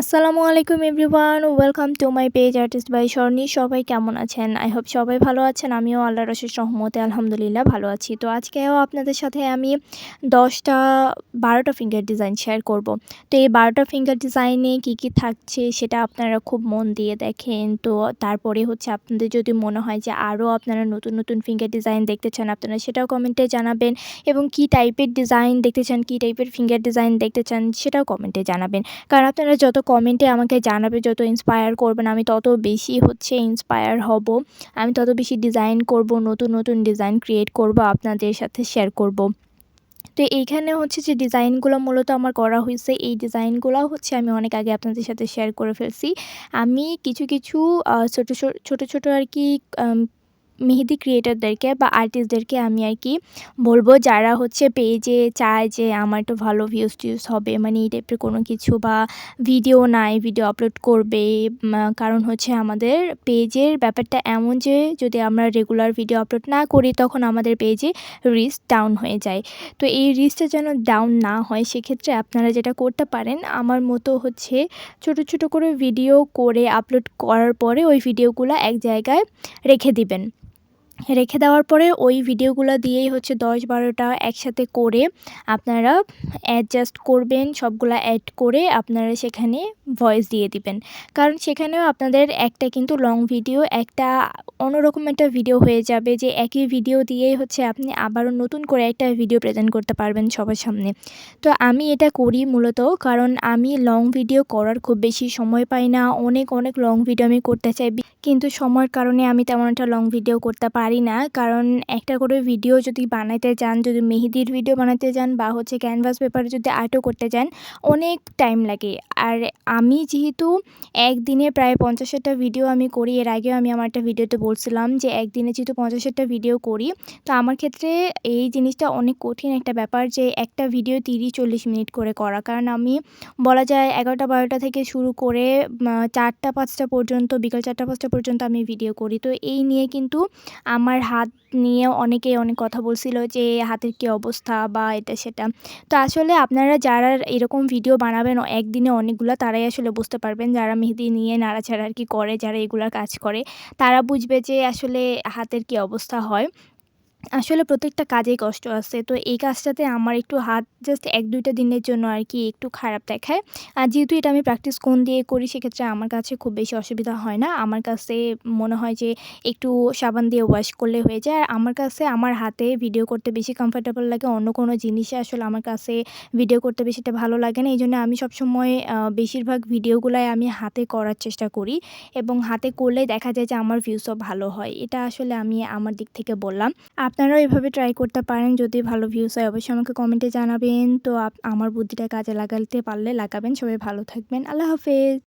আসসালামু আলাইকুম everyone, welcome to my page artist by Swarni. সবাই কেমন আছেন? আই হোপ সবাই ভালো আছেন। আমিও আল্লাহ রশেষ রহমতে আলহামদুলিল্লাহ ভালো আছি। তো আজকেও আপনাদের সাথে আমি দশটা বারোটা ফিঙ্গার ডিজাইন শেয়ার করব। তো এই বারোটা ফিঙ্গার ডিজাইনে কি কি থাকছে সেটা আপনারা খুব মন দিয়ে দেখেন। তো তারপরে হচ্ছে আপনাদের যদি মনে হয় যে আরও আপনারা নতুন নতুন ফিঙ্গার ডিজাইন দেখতে চান, আপনারা সেটাও কমেন্টে জানাবেন। এবং কি টাইপের ডিজাইন দেখতে চান, কী টাইপের ফিঙ্গার ডিজাইন দেখতে চান, সেটাও কমেন্টে জানাবেন। কারণ আপনারা যত কমেন্টে আমাকে জানাবে যত ইন্সপায়ার করবেন, আমি তত বেশি হচ্ছে ইন্সপায়ার হব। আমি তত বেশি ডিজাইন করব, নতুন নতুন ডিজাইন ক্রিয়েট করব, আপনাদের সাথে শেয়ার করব। তো এইখানে হচ্ছে যে ডিজাইনগুলো মূলত আমার করা হয়েছে এই ডিজাইনগুলো হচ্ছে আমি অনেক আগে আপনাদের সাথে শেয়ার করে ফেলছি। আমি কিছু কিছু ছোটো ছোটো ছোটো আর কি মেহেদি ক্রিয়েটারদেরকে বা আর্টিস্টদেরকে আমি আর কি বলব যারা হচ্ছে পেজে চায় যে আমার একটু ভালো ভিউজ টিউজ হবে। মানে এই টাইপের কোনো কিছু বা ভিডিও নাই ভিডিও আপলোড করবে। কারণ হচ্ছে আমাদের পেজের ব্যাপারটা এমন যে যদি আমরা রেগুলার ভিডিও আপলোড না করি তখন আমাদের পেজে রিস্ক ডাউন হয়ে যায়। তো এই রিস্কটা যেন ডাউন না হয় সেক্ষেত্রে আপনারা যেটা করতে পারেন, আমার মতো হচ্ছে ছোট ছোট করে ভিডিও করে আপলোড করার পরে ওই ভিডিওগুলো এক জায়গায় রেখে দিবেন। রেখে দেওয়ার পরে ওই ভিডিওগুলো দিয়েই হচ্ছে দশ বারোটা একসাথে করে আপনারা অ্যাডজাস্ট করবেন, সবগুলা অ্যাড করে আপনারা সেখানে ভয়েস দিয়ে দিবেন। কারণ সেখানেও আপনাদের একটা কিন্তু লং ভিডিও একটা অন্যরকম একটা ভিডিও হয়ে যাবে যে একই ভিডিও দিয়েই হচ্ছে আপনি আবারও নতুন করে একটা ভিডিও প্রেজেন্ট করতে পারবেন সবার সামনে। তো আমি এটা করি মূলত কারণ আমি লং ভিডিও করার খুব বেশি সময় পাই না। অনেক অনেক লং ভিডিও আমি করতে চাই। কিন্তু সময়ের কারণে আমি তেমন একটা লং ভিডিও করতে পারি না। কারণ একটা করে ভিডিও যদি বানাইতে চান, যদি মেহেদির ভিডিও বানাতে চান বা হচ্ছে ক্যানভাস পেপারে যদি আর্টও করতে চান, অনেক টাইম লাগে। আর আমি যেহেতু একদিনে প্রায় পঞ্চাশ ষাটটা ভিডিও আমি করি, এর আগেও আমি আমার একটা ভিডিওতে বলছিলাম যে একদিনে যেহেতু পঞ্চাশ ষাটটা ভিডিও করি, তো আমার ক্ষেত্রে এই জিনিসটা অনেক কঠিন একটা ব্যাপার যে একটা ভিডিও তিরিশ, চল্লিশ মিনিট করে করা। কারণ আমি বলা যায় এগারোটা, বারোটা থেকে শুরু করে চারটা, পাঁচটা পর্যন্ত, বিকাল চারটা, পাঁচটা পর্যন্ত আমি ভিডিও করি। তো এই নিয়ে কিন্তু আমার হাত নিয়ে অনেকেই অনেক কথা বলছিল যে হাতের কী অবস্থা? বা এটা সেটা। তো আসলে আপনারা যারা এরকম ভিডিও বানাবেন, একদিনে অনেকগুলো, তারাই আসলে বুঝতে পারবেন যারা মেহেদি নিয়ে নাড়াচাড়া আর কি করে, যারা এগুলার কাজ করে, তারা বুঝবে যে আসলে হাতের কী অবস্থা হয়। আসলে প্রত্যেকটা কাজেই কষ্ট আছে। তো এই কাজটাতে আমার একটু হাত জাস্ট এক দুইটা দিনের জন্য আর কি একটু খারাপ দেখায়। আর যেহেতু এটা আমি প্র্যাকটিস কোন দিয়ে করি সেক্ষেত্রে আমার কাছে খুব বেশি অসুবিধা হয় না। আমার কাছে মনে হয় যে একটু সাবান দিয়ে ওয়াশ করলে হয়ে যায়। আর আমার কাছে আমার হাতে ভিডিও করতে বেশি কমফর্টেবল লাগে। অন্য কোনো জিনিসে আসলে আমার কাছে ভিডিও করতে বেশিটা ভালো লাগে না। এই জন্য আমি সবসময় বেশিরভাগ ভিডিওগুলাই আমি হাতে করার চেষ্টা করি। এবং হাতে করলে দেখা যায় যে আমার ভিউসও ভালো হয়। এটা আসলে আমি আমার দিক থেকে বললাম। আপনারাও এভাবে ট্রাই করতে পারেন, যদি ভালো ভিউস হয় অবশ্যই আমাকে কমেন্টে জানাবেন। তো আমার বুদ্ধিটা কাজে লাগাতে পারলে লাগাবেন। সবাই ভালো থাকবেন। আল্লাহ হাফেজ।